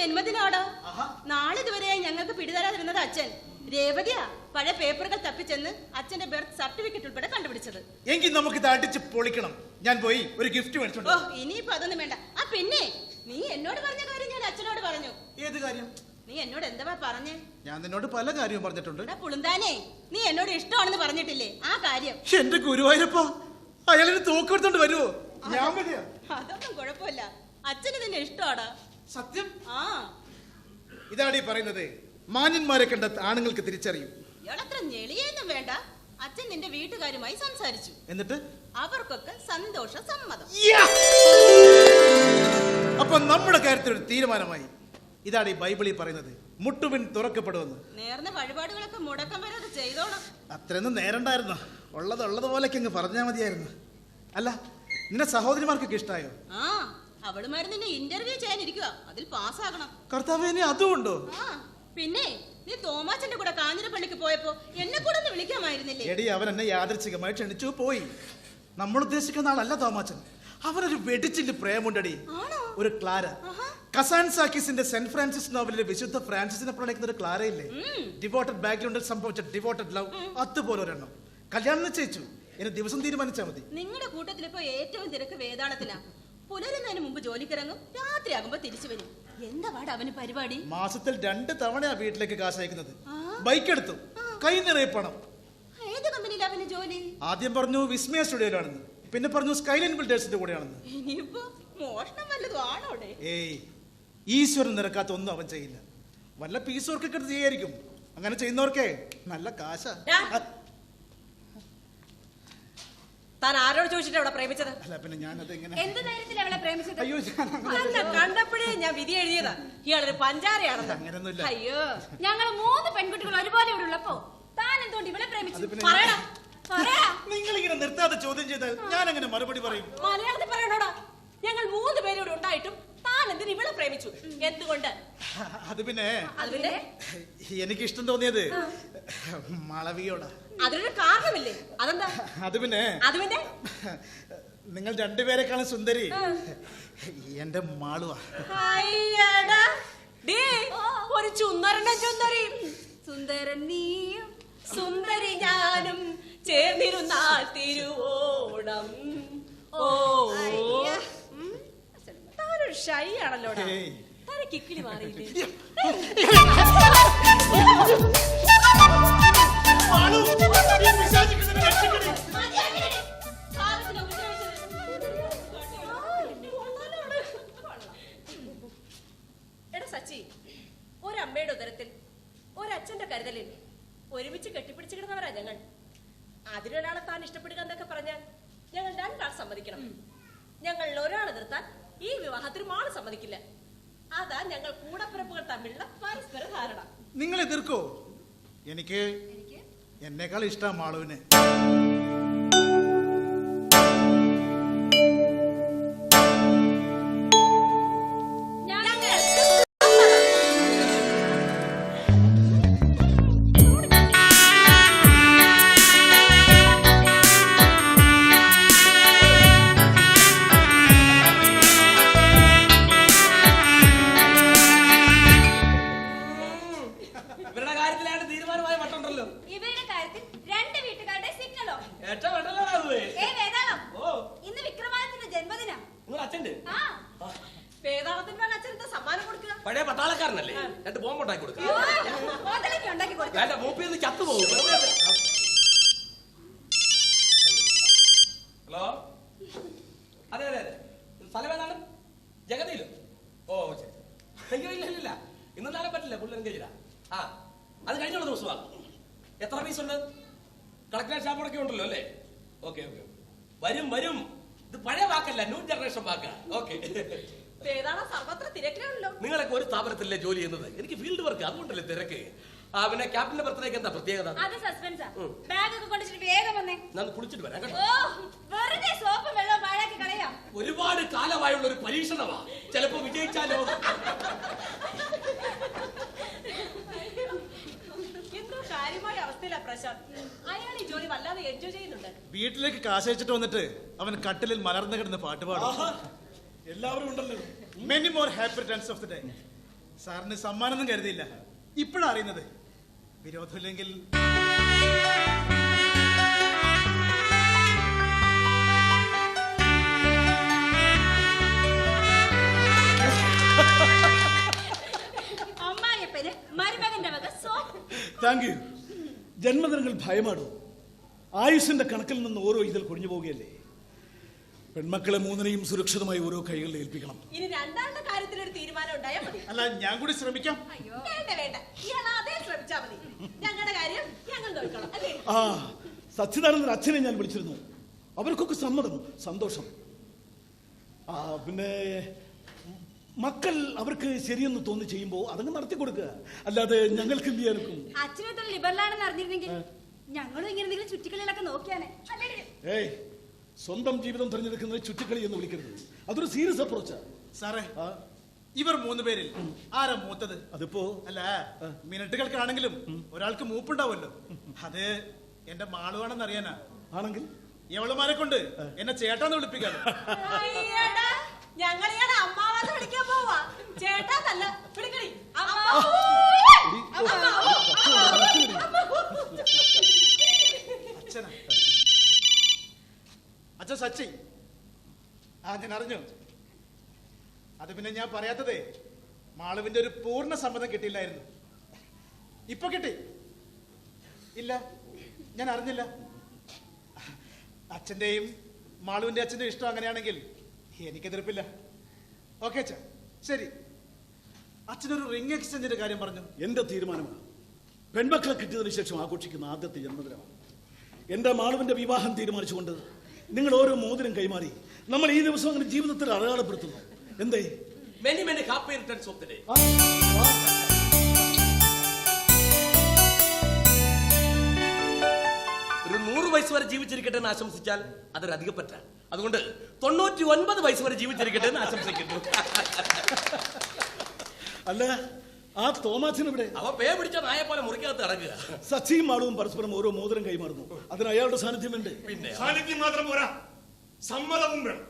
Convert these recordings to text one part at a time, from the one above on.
ജന്മദിനോടോ? നാളെ ഇതുവരെയായി ഞങ്ങൾക്ക് പിടിതരാതിരുന്നത് അച്ഛൻ. രേവതിയാ പഴയ പേപ്പറുകൾ തപ്പിച്ചെന്ന് അച്ഛന്റെ ബർത്ത് സർട്ടിഫിക്കറ്റ് ഉൾപ്പെടെ കണ്ടുപിടിച്ചത്. എങ്കിൽ നമുക്ക് ഇത് അടിച്ച് പൊളിക്കണം. ഞാൻ പോയി ഒരു ഗിഫ്റ്റ് ഓ മേടിച്ചോണ്ട് ഇനിയിപ്പോ അതൊന്നും വേണ്ട. ആ പിന്നെ നീ എന്നോട് പറഞ്ഞ കാര്യം ഞാൻ അച്ഛനോട് പറഞ്ഞു. ഏത് കാര്യം? നീ എന്നോട് എന്താ പറഞ്ഞേ? ഞാൻ നിന്നോട് പല കാര്യവും പറഞ്ഞിട്ടുണ്ട്. പുളുന്താനേ നീ എന്നോട് ഇഷ്ടമാണെന്ന് പറഞ്ഞിട്ടില്ലേ? ആ കാര്യം. എന്റെ ഗുരുവായൂരപ്പ അയാളിന് തോക്കെടുത്തോണ്ട് വരുമോ ഞാൻ അതൊന്നും കുഴപ്പമില്ല. അച്ഛന് നിന്നെ ഇഷ്ടമാടാ. സത്യം? ആ. ഇതാണ് ഈ പറയുന്നത്. മാന്യന്മാരെ കണ്ട ആണുങ്ങൾക്ക് തിരിച്ചറിയും. ഇയാളത്ര ഞെളിയൊന്നും വേണ്ട. അച്ഛൻ നിന്റെ വീട്ടുകാരുമായി സംസാരിച്ചു. എന്നിട്ട്? അവർക്കൊക്കെ സന്തോഷ സമ്മതം! അപ്പൊ നമ്മുടെ കാര്യത്തിൽ ഒരു തീരുമാനമായി. ഇതാണ് ഈ ബൈബിളിൽ പറയുന്നത്. മുട്ടുപിൻ തുറക്കപ്പെടുമെന്ന്. നേർന്ന വഴിപാടുകളൊക്കെ മുടക്കം വരാതെ ചെയ്തോണം അത്രയൊന്നും നേരണ്ടായിരുന്നു. ഉള്ളത് ഉള്ളത് പോലെയൊക്കെ അങ്ങ് പറഞ്ഞാൽ മതിയായിരുന്നു. അല്ല നിന്റെ സഹോദരിമാർക്കൊക്കെ ഇഷ്ടായോ? ആ അവളുമാര് നിന്നെ ഇന്റർവ്യൂ ചെയ്യാനിരിക്കുക അതിൽ പാസ്സാകണം. കർത്താവ് അതുകൊണ്ടോ പിന്നെ നീ തോമാച്ചന്റെ കൂടെ കാഞ്ഞിരപ്പള്ളിക്ക് പോയപ്പോ എന്നെ കൂടെ ഒന്ന് വിളിക്കാമായിരുന്നില്ലേ? എടി അവൻ എന്നെ യാദൃച്ഛികമായി ക്ഷണിച്ചു പോയി. നമ്മൾ ഉദ്ദേശിക്കുന്ന ആളല്ല തോമാച്ചൻ. അവനൊരു വെടിച്ചില്ല പ്രേമുണ്ടടി. ഒരു ക്ലാര. കസാൻസാക്കിസിന്റെ സെന്റ് ഫ്രാൻസിസ് നോവലിലെ വിശുദ്ധ ഫ്രാൻസിസിനെ പ്രണയിക്കുന്ന ഒരു ക്ലാര ഇല്ലേ ഉം. ഡിവോട്ടഡ് ബാക്ക്ഗ്രൗണ്ടിൽ സംഭവിച്ച ഡിവോട്ടഡ് ലവ് അതുപോലെ ഒരെണ്ണം കല്യാണം നിശ്ചയിച്ചു. എന്നെ ദിവസം തീരുമാനിച്ചാൽ മതി. നിങ്ങളുടെ കൂട്ടത്തിൽ ഇപ്പൊ ഏറ്റവും തിരക്ക് വേതാളത്തിലാ പുലരുന്നതിന് മുമ്പ് ജോലിക്കിറങ്ങും രാത്രിയാകുമ്പോ തിരിച്ചു വരും. എന്താ പാട് അവന് പരിപാടി? മാസത്തിൽ രണ്ട് തവണയാ വീട്ടിലേക്ക് കാശ് അയക്കുന്നത്. ബൈക്ക് എടുത്തു. കൈ നിറയെ പണം. ഏത് കമ്പനിയിലാ അവന് ജോലി? ആദ്യം പറഞ്ഞു വിസ്മയ സ്റ്റുഡിയോയിലാണെന്ന്. പിന്നെ പറഞ്ഞു സ്കൈലൈൻ ബിൽഡേഴ്സിന്റെ കൂടെയാണെന്ന്. ഇനിയിപ്പോ മോഷണം വല്ലതും ആണോ ഏയ് ഈശ്വരൻ നിരക്കാത്ത ഒന്നും അവൻ ചെയ്യില്ല. വല്ല പീസ് എടുത്ത് ചെയ്യായിരിക്കും. അങ്ങനെ ചെയ്യുന്നവർക്കേ നല്ല കാശ. താൻ ആരോട് ചോദിച്ചിട്ട് അവളെ പ്രേമിച്ചത്? അല്ല പിന്നെ ഞാനത് എങ്ങനെ എന്ത് ധൈര്യത്തിൽ അവളെ പ്രേമിച്ചത്? അയ്യോ ഞാൻ അങ്ങനെ- അല്ല കണ്ടപ്പോഴേ ഞാൻ വിധി എഴുതിയതാ. ഇയാളൊരു പഞ്ചാരയാണെന്ന്. അങ്ങനെയൊന്നുമില്ല. അയ്യോ ഞങ്ങൾ മൂന്ന് പെൺകുട്ടികൾ ഒരുപോലെ ഇവിടെ ഉള്ളപ്പോ താൻ എന്തുകൊണ്ട് ഇവളെ അത് പ്രേമിച്ചു? പിന്നെ പറയടാ പറയാ നിങ്ങൾ ഇങ്ങനെ നിർത്താതെ ചോദ്യം ചെയ്താൽ ഞാൻ എങ്ങനെ മറുപടി പറയും. മലയാളത്തിൽ പറയണോടാ ഞങ്ങൾ മൂന്ന് പേരോട് ഉണ്ടായിട്ടും താൻ എന്തിനു ഇവളെ പ്രേമിച്ചു? എന്തുകൊണ്ട്? അത് പിന്നെ അത് പിന്നെ? എനിക്ക് ഇഷ്ടം തോന്നിയത് മാളവിയോടാ. അതിനൊരു കാരണമില്ലേ? അതെന്താ? അത് പിന്നെ അത് പിന്നെ? നിങ്ങൾ രണ്ടുപേരെക്കാളും സുന്ദരി. എന്റെ മാളുവാ. അയ്യടാ. ഡേ ഒരു ചുന്നരണ്ട ചുന്ദരി സുന്ദരൻ നീയും സുന്ദരി ഞാനും ചേർന്നിരുന്നാൽ തിരുവോണം. ഓ. ഷൈ. താനെ കിക്കിളി മാറിയില്ലേ. എടാ സച്ചി ഒരമ്മയുടെ ഉദരത്തിൽ ഒരച്ഛന്റെ കരുതലിൽ ഒരുമിച്ച് കെട്ടിപ്പിടിച്ച് കിടന്നവരാ ഞങ്ങൾ. അതിലൊരാളെ താൻ ഇഷ്ടപ്പെടുക എന്നൊക്കെ പറഞ്ഞാൽ ഞങ്ങൾ രണ്ടാൾ സമ്മതിക്കണം. ഞങ്ങളിൽ ഒരാളെ നിർത്താൻ ഈ വിവാഹത്തിന് മാൾ സമ്മതിക്കില്ല. അതാ ഞങ്ങൾ കൂടപ്പിറപ്പുകൾ തമ്മിലുള്ള പരസ്പര ധാരണ. നിങ്ങൾ എതിർക്കോ എനിക്ക്? എന്നേക്കാൾ ഇഷ്ടം മാളുവിനെ. ഇന്ന് വിക്രമാദിത്യന്റെ ജന്മദിനം. നിങ്ങൾ അച്ഛന്റെ? ആ. വേദാളത്തിന് അച്ഛനത്തെ സമ്മാനം കൊടുക്കുക? പഴയ പട്ടാളക്കാരനല്ലേ? രണ്ട് ബോംബ് ഉണ്ടാക്കി കൊടുക്കാം ഹോട്ടലൊക്കെ ഉണ്ടാക്കി കൊടുത്തു വേണ്ട മൂപ്പി ഒന്ന് ചത്തു പോകും. ഹലോ? അതെ അതെ അതെ. സ്ഥലം ഏതാണ്? ജഗതിയിലോ? ഓ ശരി. അയ്യോ ഇല്ല ഇല്ല ഇല്ല. ഇന്ന് നാളെ പറ്റില്ല. പുള്ളി എൻഗേജില്ല ആ. അത് കഴിഞ്ഞുള്ള ദിവസമാണ്. എത്ര പീസ് ഉണ്ട്? കളക്ടർ ഷാപ്പടക്കം ഉണ്ടല്ലോ അല്ലേ? ഓക്കെ ഓക്കെ വരും വരും. ഇത് പഴയ വാക്കല്ല ന്യൂ ജനറേഷൻ വാക്കാ. ഓക്കെ. നിങ്ങളൊക്കെ ഒരു സ്ഥാപനത്തിലല്ലേ ജോലി ചെയ്യുന്നത്? എനിക്ക് ഫീൽഡ് വർക്ക് അതുകൊണ്ടല്ലേ തിരക്ക്? ആ പിന്നെ ക്യാപ്റ്റന്റെ ബർത്ത്ഡേക്ക് എന്താ പ്രത്യേകത? അത് സസ്പെൻസാ ബാഗ് ഒക്കെ കൊണ്ടിട്ട് വേഗം വന്നേ. ഞാൻ കുളിച്ചിട്ട് വരാം കേട്ടോ. വെറുതെ സോപ്പ് വെള്ളം പാഴാക്കി കളയാം. ഒരുപാട് കാലമായുള്ള ഒരു പരീക്ഷണമാ. ചിലപ്പോ വിജയിച്ചാലോ? പ്രശാന്ത് അയാൾ ഈ ജോലി വല്ലാതെ എൻജോയ് ചെയ്യുന്നുണ്ട്. വീട്ടിലേക്ക് കാശ് അയച്ചിട്ട് വന്നിട്ട് അവൻ കട്ടിലിൽ മലർന്നു കിടന്ന് പാട്ട് പാടും. എല്ലാവരും ഉണ്ടല്ലോ. Many more happy returns of the day സാറിന് സമ്മാനമൊന്നും കരുതിയില്ല. ഇപ്പോഴാണ് അറിയുന്നത്. വിരോധമില്ലെങ്കിൽ. Thank you ജന്മദിനങ്ങൾ ഭയമാടോ. ആയുസിന്റെ കണക്കിൽ നിന്ന് ഓരോ ഇതിൽ കൊഴിഞ്ഞു പോവുകയല്ലേ? പെൺമക്കളെ മൂന്നിനെയും സുരക്ഷിതമായി ഓരോ കൈകളിൽ ഏൽപ്പിക്കണം. ഇനി രണ്ടാമത്തെ കാര്യത്തിൽ ഒരു തീരുമാനം ഉണ്ടായാൽ മതി. അല്ല ഞാൻ കൂടി ശ്രമിക്കാം. വേണ്ട വേണ്ട. ഇയാൾ അതേ ശ്രമിച്ചാ മതി. ഞങ്ങളുടെ കാര്യം ഞങ്ങൾ നോക്കണം അല്ലേ? ആ സച്ചിദാനന്ദ അച്ഛനെ ഞാൻ വിളിച്ചിരുന്നു. അവർക്കൊക്കെ സമ്മതം സന്തോഷം. ആ പിന്നെ മക്കൾ അവർക്ക് ശരിയെന്ന് തോന്നി ചെയ്യുമ്പോൾ അതങ്ങ് നടത്തി കൊടുക്കുക. അല്ലാതെ ഞങ്ങൾക്ക് എന്ത് ലിബറലാണെന്ന് അറിഞ്ഞിരുന്നെങ്കിൽ ഞങ്ങളും ഇങ്ങനെ എന്തെങ്കിലും ചുറ്റിക്കളികളൊക്കെ നോക്കിയാനെ അല്ലേ ഏയ് സ്വന്തം ജീവിതം തിരഞ്ഞെടുക്കുന്നത് ചുറ്റിക്കളി എന്ന് വിളിക്കരുത്. അതൊരു സീരിയസ് അപ്രോച്ചാ സാറേ ഇവർ മൂന്ന് പേരിൽ ആരാ മൂത്തത്? അതിപ്പോ? അല്ല മിനിറ്റുകൾക്കാണെങ്കിലും ഒരാൾക്ക് മൂപ്പുണ്ടാവുമല്ലോ. അത് എന്റെ മാളുവാണെന്ന് അറിയാനാ ആണെങ്കിൽ എവളുമാരെ കൊണ്ട് എന്നെ ചേട്ടാന്ന് വിളിപ്പിക്കാൻ അയ്യടാ, ഞങ്ങൾ പോവാ ചേട്ടാന്നല്ല വിളിക്കണി അച്ഛൻ സച്ചി. ആ ഞാൻ അറിഞ്ഞു. അത് പിന്നെ ഞാൻ പറയാത്തതേ മാളുവിന്റെ ഒരു പൂർണ സമ്മതം കിട്ടിയില്ലായിരുന്നു. ഇപ്പൊ കിട്ടി. ഇല്ല ഞാൻ അറിഞ്ഞില്ല. അച്ഛന്റെയും മാളുവിന്റെ അച്ഛന്റെ ഇഷ്ടം അങ്ങനെയാണെങ്കിൽ എനിക്ക് എതിർപ്പില്ല ഓക്കെ അച്ഛ. ശരി. അച്ഛനൊരു റിംഗ് എക്സ്ചേഞ്ചിന്റെ കാര്യം പറഞ്ഞു. എന്റെ തീരുമാനമാണ്. പെൺമക്കളെ കിട്ടിയതിനു ശേഷം ആഘോഷിക്കുന്ന ആദ്യത്തെ ജന്മദിനമാണ്. എന്റെ മാളുവിന്റെ വിവാഹം തീരുമാനിച്ചുകൊണ്ട് നിങ്ങൾ ഓരോ മോതിരം കൈമാറി നമ്മൾ ഈ ദിവസം അങ്ങനെ ജീവിതത്തിൽ അടയാളപ്പെടുത്തുന്നു. എന്തേ? Many many happy returns of the day. ഒരു നൂറ് വയസ്സ് വരെ ജീവിച്ചിരിക്കട്ടെ എന്ന് ആശംസിച്ചാൽ അതൊരു അധികപ്പറ്റ അതുകൊണ്ട് തൊണ്ണൂറ്റി ഒൻപത് വയസ്സ് വരെ ജീവിച്ചിരിക്കട്ടെ എന്ന് ആശംസിക്കുന്നു. അല്ല ആ തോമാച്ചൻ ഇവിടെ അവ പേ പിടിച്ച നായെ പോലെ മുറിക്കകത്ത് അടങ്ങുക സച്ചിയും മാളവും പരസ്പരം ഓരോ മോതിരം കൈമാറുന്നു. അതിന് അയാളുടെ സാന്നിധ്യമുണ്ട്. പിന്നെ? സാന്നിധ്യം മാത്രം പോരാ. സമ്മതവും വേണം.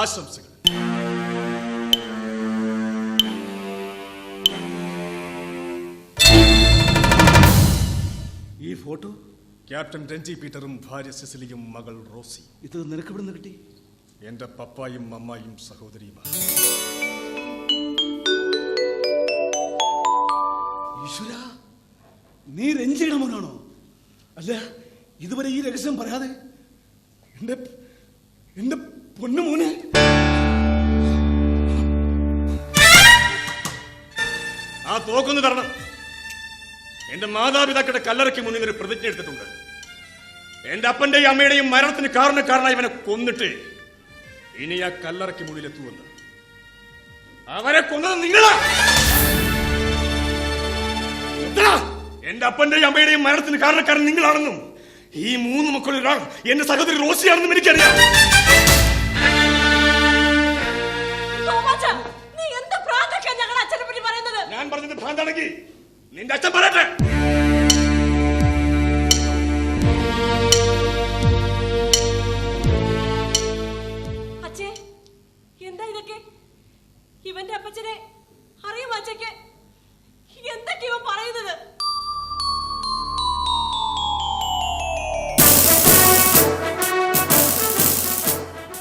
ആശംസകൾ. ഈ ഫോട്ടോ ക്യാപ്റ്റൻ രഞ്ജി പീറ്ററും ഭാര്യ സിസിലിയും മകൾ റോസി. ഇത് നിനക്ക് ഇവിടെ കിട്ടി? എന്റെ പപ്പായും അമ്മായും സഹോദരിയുമാണ്. ഈശ്വര നീ രഞ്ജിയുടെ മോനാണോ? അല്ല ഇതുവരെ ഈ രഹസ്യം പറയാതെ എന്റെ എന്റെ പൊന്നു മോനെ. ആ തോക്കൊന്ന് തരണം. എന്റെ മാതാപിതാക്കളുടെ കല്ലറയ്ക്ക് മുന്നിൽ ഒരു പ്രതിജ്ഞ എടുത്തിട്ടുണ്ട്. എന്റെ അപ്പന്റെയും അമ്മയുടെയും മരണത്തിന് കാരണക്കാരനായി ഇവനെ കൊന്നിട്ട് ഇനി ആ കല്ലറയ്ക്ക് മുന്നിൽ എത്തുമെന്ന്. അവരെ കൊന്നത് നിങ്ങളാ! എന്റെ അപ്പന്റെയും അമ്മയുടെയും മരണത്തിന് കാരണക്കാരൻ നിങ്ങളാണെന്നും ഈ മൂന്ന് മക്കളിൽ ഒരാൾ എന്റെ സഹോദരി റോസിയാണെന്നും എനിക്കറിയാം. ഞാൻ പറഞ്ഞത് ഭ്രാന്താണെങ്കിൽ നിന്റെ അച്ഛൻ പറയട്ടെ?